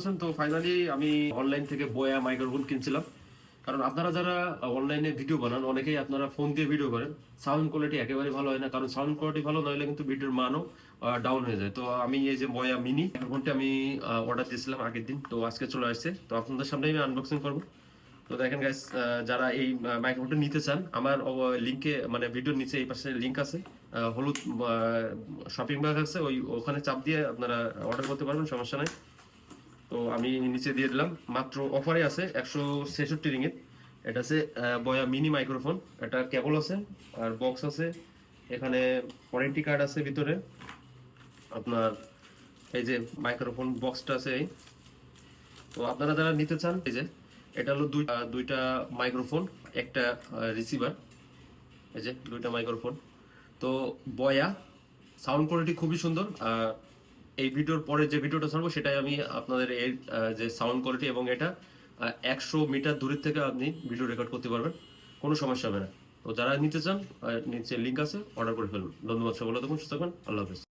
আছেন তো ফাইনালি আমি অনলাইন থেকে বয়া মাইক্রোফোন কিনছিলাম। কারণ আপনারা যারা অনলাইনে ভিডিও বানান, অনেকেই আপনারা ফোন দিয়ে ভিডিও করেন। সাউন্ড কোয়ালিটি একেবারে ভালো হয় না, কারণ সাউন্ড কোয়ালিটি ভালো না হলে কিন্তু ভিডিওর মানও ডাউন হয়ে যায়। তো আমি এই যে মিনি আমি অর্ডার দিয়েছিলাম আগের দিন, তো আজকে চলে আসছে। তো আপনাদের সামনে আমি আনবক্সিং করব। তো দেখেন গাইস যারা এই মাইক্রোফোনটা নিতে চান, আমার লিংকে মানে ভিডিওর নিচে এই পাশে লিংক আছে। হলুদ শপিং ব্যাগ আছে, ওই, ওখানে চাপ দিয়ে আপনারা অর্ডার করতে পারবেন, সমস্যা নাই। তো আমি নিচে দিয়ে দিলাম। মাত্র অফারে আছে একশো ছেষট্টি রিঙের এটা আছে বয়া মিনি মাইক্রোফোন। এটা কেবল আছে, আর বক্স আছে। এখানে ওয়ারেন্টি কার্ড আছে ভিতরে। আপনার এই যে মাইক্রোফোন বক্সটা আছে এই। তো আপনারা যারা নিতে চান, এই যে, এটা হলো দুই দুইটা মাইক্রোফোন, একটা রিসিভার। এই যে, দুইটা মাইক্রোফোন। তো বয়া, সাউন্ড কোয়ালিটি খুবই সুন্দর, আর এই ভিডিওর পরে যে ভিডিওটা ছাড়বো, সেটাই আমি আপনাদের এর যে সাউন্ড কোয়ালিটি এবং এটা একশো মিটার দূরের থেকে আপনি ভিডিও রেকর্ড করতে পারবেন। কোনো সমস্যা হবে না। তো যারা নিতে চান নিচে লিঙ্ক আছে অর্ডার করে ফেলুন। ধন্যবাদ সকলে তখন সুস্থ থাকবেন আল্লাহ হাফেজ।